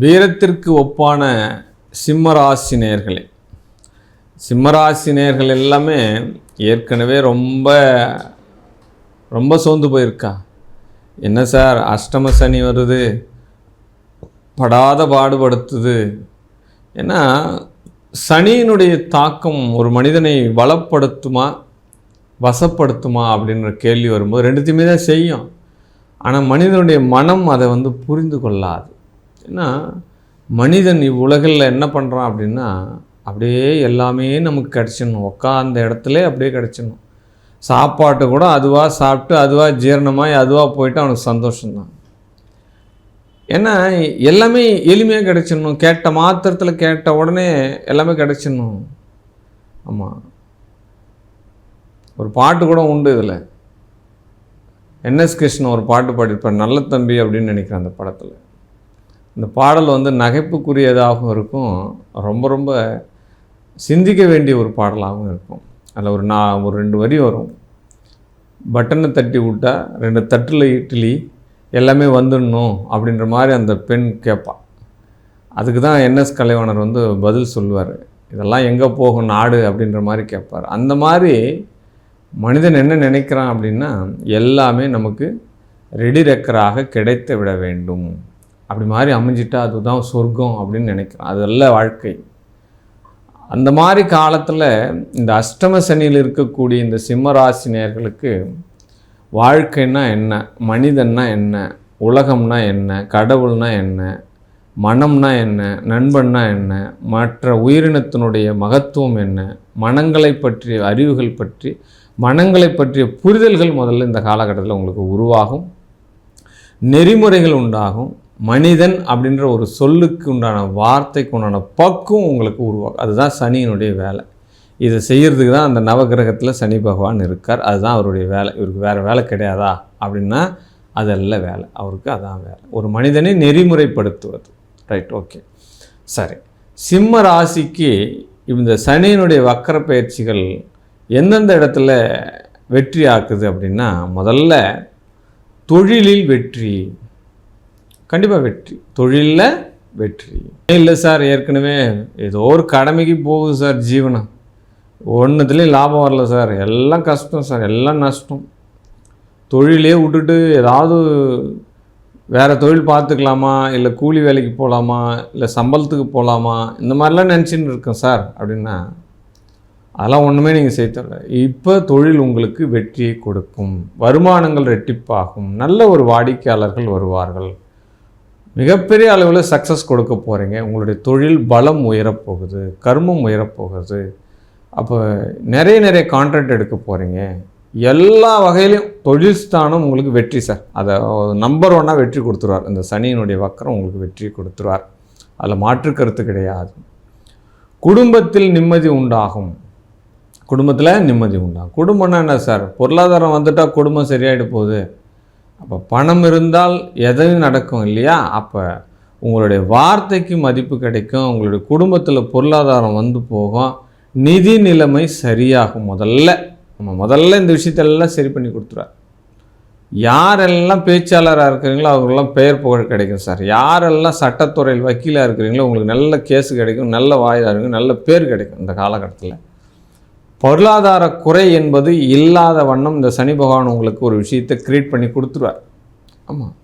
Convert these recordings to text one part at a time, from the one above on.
வீரத்திற்கு ஒப்பான சிம்மராசி நேர்களே. சிம்மராசி நேர்கள் எல்லாமே ஏற்கனவே ரொம்ப ரொம்ப சோர்ந்து போயிருக்கா. என்ன சார் அஷ்டம சனி வருது படாத பாடுபடுத்துது. ஏன்னா சனியினுடைய தாக்கம் ஒரு மனிதனை வளப்படுத்துமா வசப்படுத்துமா அப்படின்ற கேள்வி வரும்போது ரெண்டுத்தையுமே தான் செய்யும். ஆனால் மனிதனுடைய மனம் அதை வந்து புரிந்து கொள்ளாது. ஏன்னா மனிதன் இவ்வுலகில் என்ன பண்ணுறான் அப்படின்னா அப்படியே எல்லாமே நமக்கு கிடச்சிடணும். உட்காந்த இடத்துல அப்படியே கிடச்சிடணும். சாப்பாட்டு கூட அதுவாக சாப்பிட்டு அதுவாக ஜீரணமாகி அதுவாக போயிட்டு அவனுக்கு சந்தோஷம்தான். ஏன்னா எல்லாமே எளிமையாக கிடச்சிடணும். கேட்ட மாத்திரத்தில் கேட்ட உடனே எல்லாமே கிடச்சிடணும். ஆமாம் ஒரு பாட்டு கூட உண்டு இதில். என்எஸ் கிருஷ்ணன் ஒரு பாட்டு பாடியிருப்பார் நல்ல தம்பி அப்படின்னு நினைக்கிறேன் அந்த படத்தில். இந்த பாடல் வந்து நகைப்புக்குரியதாகவும் இருக்கும். ரொம்ப ரொம்ப சிந்திக்க வேண்டிய ஒரு பாடலாகவும் இருக்கும். அதில் ஒரு நான் ஒரு ரெண்டு வரி வரும். பட்டனை தட்டி விட்டால் ரெண்டு தட்டில் இட்லி எல்லாமே வந்துடணும் அப்படின்ற மாதிரி அந்த பெண் கேட்பாள் அதுக்கு தான் என்எஸ் கலைவாணர் வந்து பதில் சொல்லுவார். இதெல்லாம் எங்கே போகும் நாடு அப்படின்ற மாதிரி கேட்பார். அந்த மாதிரி மனிதன் என்ன நினைக்கிறான் அப்படின்னா எல்லாமே நமக்கு ரெடி ரெக்கராக கிடைத்து விட வேண்டும். அப்படி மாதிரி அமைஞ்சிட்டா அதுதான் சொர்க்கம் அப்படின்னு நினைக்கிறோம் அதல்ல வாழ்க்கை. அந்த மாதிரி காலத்தில் இந்த அஷ்டம சனியில் இருக்கக்கூடிய இந்த சிம்மராசினியர்களுக்கு வாழ்க்கைன்னா என்ன? மனிதன்னா என்ன? உலகம்னா என்ன? கடவுள்னா என்ன? மனம்னா என்ன? நண்பன்னா என்ன? மற்ற உயிரினத்தினுடைய மகத்துவம் என்ன? மனங்களை பற்றிய அறிவுகள் பற்றி மனங்களை பற்றிய புரிதல்கள் முதல்ல இந்த காலகட்டத்தில் உங்களுக்கு உருவாகும். நெறிமுறைகள் உண்டாகும். மனிதன் அப்படின்ற ஒரு சொல்லுக்கு உண்டான வார்த்தைக்கு உண்டான பக்குவம் உங்களுக்கு உருவாகும் அதுதான் சனியினுடைய வேலை. இதை செய்கிறதுக்கு தான் அந்த நவகிரகத்தில் சனி பகவான் இருக்கார். அதுதான் அவருடைய வேலை. இவருக்கு வேறு வேலை கிடையாதா அப்படின்னா அதல்ல வேலை. அவருக்கு அதான் வேலை. ஒரு மனிதனை நெறிமுறைப்படுத்துவது. Right okay. சரி. சிம்ம ராசிக்கு இந்த சனியினுடைய வக்கர பயிற்சிகள் எந்தெந்த இடத்துல வெற்றி ஆக்குது அப்படின்னா முதல்ல தொழிலில் வெற்றி கண்டிப்பாக வெற்றி. தொழிலில் வெற்றி. இல்லை சார் ஏற்கனவே ஏதோ ஒரு கடமைக்கு போகுது சார் ஜீவனம். ஒன்றுத்துலேயும் லாபம் வரல சார். எல்லாம் கஷ்டம் சார். எல்லாம் நஷ்டம். தொழிலே விட்டுட்டு ஏதாவது வேறு தொழில் பார்த்துக்கலாமா? இல்லை கூலி வேலைக்கு போகலாமா இல்லை சம்பளத்துக்கு போகலாமா இந்த மாதிரிலாம் நினச்சின்னு இருக்கேன் சார் அப்படின்னா அதெல்லாம் ஒன்றுமே நீங்கள் செய்ய தேவையில்ல. இப்போ தொழில் உங்களுக்கு வெற்றியை கொடுக்கும். வருமானங்கள் ரெட்டிப்பாகும். நல்ல ஒரு வாடிக்கையாளர்கள் வருவார்கள். மிகப்பெரிய அளவில் சக்ஸஸ் கொடுக்க போகிறீங்க உங்களுடைய தொழில் பலம் உயரப்போகுது கர்மம் உயரப்போகுது. அப்போ நிறைய நிறைய கான்ட்ராக்ட் எடுக்க போகிறீங்க எல்லா வகையிலையும் தொழில் ஸ்தானம் உங்களுக்கு வெற்றி சார் அதை நம்பர் ஒன்னாக வெற்றி கொடுத்துருவார். இந்த சனியினுடைய வக்கரம் உங்களுக்கு வெற்றி கொடுத்துருவார். அதில் மாற்று கருத்து கிடையாது. குடும்பத்தில் நிம்மதி உண்டாகும். குடும்பத்தில் நிம்மதி உண்டாகும். குடும்பம்னா என்ன சார் பொருளாதாரம் வந்துட்டால் குடும்பம் சரியாயிட போகுது. அப்போ பணம் இருந்தால் எதையும் நடக்கும் இல்லையா? அப்போ உங்களுடைய வார்த்தைக்கு மதிப்பு கிடைக்கும் உங்களுடைய குடும்பத்தில் பொருளாதாரம் வந்து போகும் நிதி நிலைமை சரியாகும் முதல்ல. நம்ம முதல்ல இந்த விஷயத்தெல்லாம் சரி பண்ணி கொடுத்துருவார். யாரெல்லாம் பேச்சாளராக இருக்கிறீங்களோ அவங்களெல்லாம் பெயர் புகழ் கிடைக்கும் சார். யாரெல்லாம் சட்டத்துறையில் வக்கீலாக இருக்கிறீங்களோ உங்களுக்கு நல்ல கேஸ் கிடைக்கும் நல்ல வாய்தா இருக்கும் நல்ல பேர் கிடைக்கும் இந்த காலகட்டத்தில். பொருளாதார குறை என்பது இல்லாத வண்ணம் இந்த சனி பகவான் உங்களுக்கு ஒரு விஷயத்தை கிரியேட் பண்ணி கொடுத்துருவார். ஆமாம்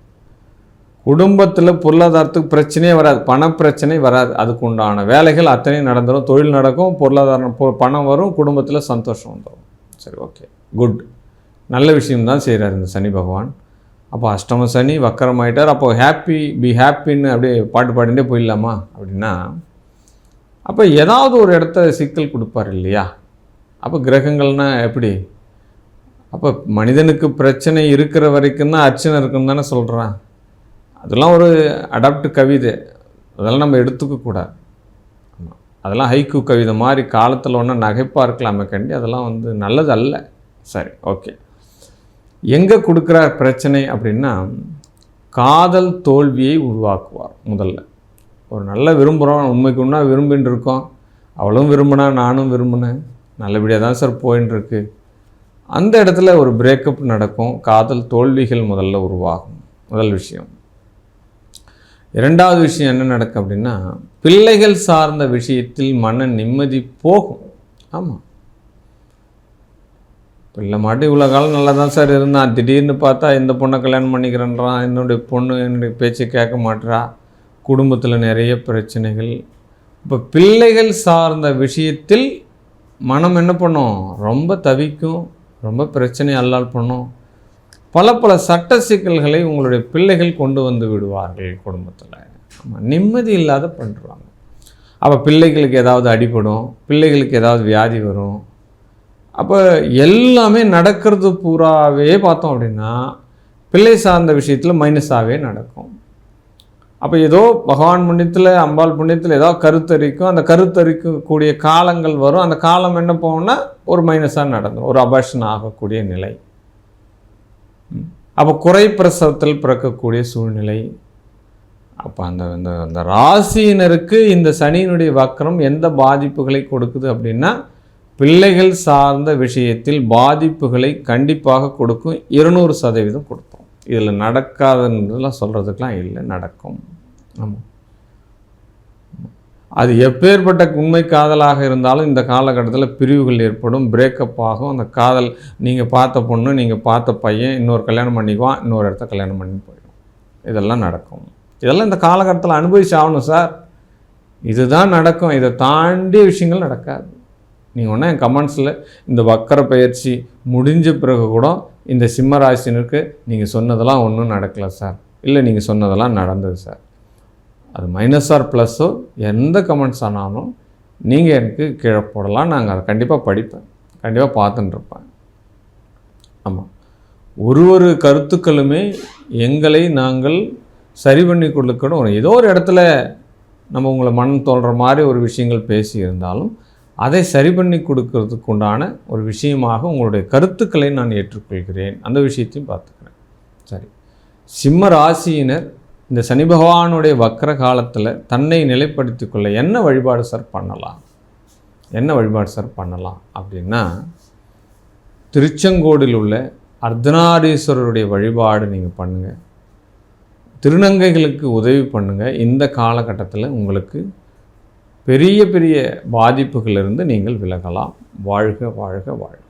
குடும்பத்தில் பொருளாதாரத்துக்கு பிரச்சனையே வராது பணப்பிரச்சனை வராது. அதுக்கு உண்டான வேலைகள் அத்தனையும் நடந்துடும் தொழில் நடக்கும் பொருளாதாரம் பணம் வரும் குடும்பத்தில் சந்தோஷம் வந்துடும் சரி ஓகே குட் நல்ல விஷயம்தான் செய்கிறார் இந்த சனி பகவான். அப்போ அஷ்டம சனி வக்கரம் ஆகிட்டார் அப்போ ஹாப்பி பி ஹாப்பின்னு அப்படியே பாட்டு பாடிட்டே போயிடலாமா? அப்படின்னா அப்போ ஏதாவது ஒரு இடத்த சிக்கல் கொடுப்பார் இல்லையா? அப்போ கிரகங்கள்னால் எப்படி? அப்போ மனிதனுக்கு பிரச்சனை இருக்கிற வரைக்கும் தான் அர்ச்சனை இருக்குன்னு தானே சொல்கிறான் அதெல்லாம் ஒரு அடாப்ட் கவிதை. அதெல்லாம் நம்ம எடுத்துக்கக்கூடாது ஆமாம் அதெல்லாம் ஹைக்கு கவிதை மாதிரி காலத்தில் ஒன்றா நகைப்பாக இருக்கலாமே கண்டி அதெல்லாம் வந்து நல்லது அல்ல சரி ஓகே. எங்கே கொடுக்குறார் பிரச்சனை அப்படின்னா காதல் தோல்வியை உருவாக்குவார் முதல்ல. ஒரு நல்ல விரும்புகிறோம் உண்மைக்கு உண்மை விரும்பின்னு இருக்கோம். அவளும் விரும்பினா நானும் விரும்பினேன். நல்லபடியாக தான் சார் போயின்னு இருக்கு அந்த இடத்துல ஒரு பிரேக்கப் நடக்கும். காதல் தோல்விகள் முதல்ல உருவாகும். முதல் விஷயம். இரண்டாவது விஷயம் என்ன நடக்கும் அப்படின்னா பிள்ளைகள் சார்ந்த விஷயத்தில் மன நிம்மதி போகும். ஆமாம் பிள்ளை மாட்டு இவ்வளோ காலம் நல்லா தான் சார் இருந்தான். திடீர்னு பார்த்தா இந்த பொண்ணை கல்யாணம் பண்ணிக்கிறேன்றான் என்னுடைய பொண்ணு என்னுடைய பேச்சை கேட்க மாட்றா. குடும்பத்தில் நிறைய பிரச்சனைகள். இப்போ பிள்ளைகள் சார்ந்த விஷயத்தில் மனம் என்ன பண்ணும்? ரொம்ப தவிக்கும் ரொம்ப பிரச்சனை அல்லால் பண்ணும். பல பல சட்ட சிக்கல்களை உங்களுடைய பிள்ளைகள் கொண்டு வந்து விடுவார்கள் குடும்பத்தில். ஆமாம் நிம்மதி இல்லாத பண்ணுறாங்க அப்போ பிள்ளைகளுக்கு ஏதாவது அடிபடும் பிள்ளைகளுக்கு ஏதாவது வியாதி வரும். அப்போ எல்லாமே நடக்கிறது பூராவே பார்த்தோம் அப்படின்னா பிள்ளை சார்ந்த விஷயத்தில் மைனஸாகவே நடக்கும். அப்போ ஏதோ பகவான் புண்ணியத்தில் அம்பாள் புண்ணியத்தில் ஏதோ கருத்தரிக்கும். அந்த கருத்தரிக்கக்கூடிய காலங்கள் வரும். அந்த காலம் என்ன போகும்னா ஒரு மைனஸாக நடந்துடும் ஒரு அபாஷன் ஆகக்கூடிய நிலை. அப்போ குறை பிரசவத்தில் பிறக்கக்கூடிய சூழ்நிலை. அப்போ அந்த அந்த அந்த ராசியினருக்கு இந்த சனியினுடைய வக்கரம் எந்த பாதிப்புகளை கொடுக்குது அப்படின்னா பிள்ளைகள் சார்ந்த விஷயத்தில் பாதிப்புகளை கண்டிப்பாக கொடுக்கும். இருநூறு சதவீதம் கொடுப்போம். இதில் நடக்காதுன்றதுலாம் சொல்கிறதுக்கெலாம் இல்லை நடக்கும். ஆமாம் அது எப்பேற்பட்ட உண்மை காதலாக இருந்தாலும் இந்த காலகட்டத்தில் பிரிவுகள் ஏற்படும் பிரேக்கப் ஆகும். அந்த காதல் நீங்கள் பார்த்த பொண்ணு நீங்கள் பார்த்த பையன் இன்னொரு கல்யாணம் பண்ணிக்குவான் இன்னொரு இடத்த கல்யாணம் பண்ணி போயிடும். இதெல்லாம் நடக்கும். இதெல்லாம் இந்த காலகட்டத்தில் அனுபவிச்சு ஆகணும் சார். இதுதான் நடக்கும். இதை தாண்டிய விஷயங்கள் நடக்காது. நீங்கள் ஒன்றா என் கமெண்ட்ஸில் இந்த வக்கர பயிற்சி முடிஞ்ச பிறகு கூட இந்த சிம்ம ராசினருக்கு நீங்கள் சொன்னதெல்லாம் ஒன்றும் நடக்கலை சார். இல்லை நீங்கள் சொன்னதெல்லாம் நடந்தது சார். அது மைனஸ் ஆர் ப்ளஸ்ஸோ எந்த கமெண்ட்ஸ் ஆனாலும் நீங்கள் எனக்கு கீழே போடலாம். நாங்கள் அதை கண்டிப்பாக படிப்பேன். கண்டிப்பாக பார்த்துட்டுருப்பேன் ஆமாம் ஒரு ஒரு கருத்துக்களுமே எங்களை நாங்கள் சரி பண்ணி கொடுக்கணும். ஏதோ ஒரு இடத்துல நம்ம உங்களை மனம் தோன்ற மாதிரி ஒரு விஷயங்கள் பேசி இருந்தாலும் அதை சரி பண்ணி கொடுக்கறதுக்கு உண்டான ஒரு விஷயமாக உங்களுடைய கருத்துக்களை நான் ஏற்றுக்கொள்கிறேன். அந்த விஷயத்தையும் பார்த்துக்கிறேன். சரி. சிம்ம ராசியினர் இந்த சனி பகவானுடைய வக்கர காலத்தில் தன்னை நிலைப்படுத்தி கொள்ள என்ன வழிபாடு சார் பண்ணலாம்? என்ன வழிபாடு சார் பண்ணலாம்? அப்படின்னா திருச்செங்கோடில் உள்ள அர்த்தநாரீஸ்வரருடைய வழிபாடு நீங்கள் பண்ணுங்கள் திருநங்கைகளுக்கு உதவி பண்ணுங்கள் இந்த காலகட்டத்தில் உங்களுக்கு பெரிய பெரிய பாதிப்புகளிலிருந்து நீங்கள் விலகலாம். வாழ்க வாழ்க வாழ்க.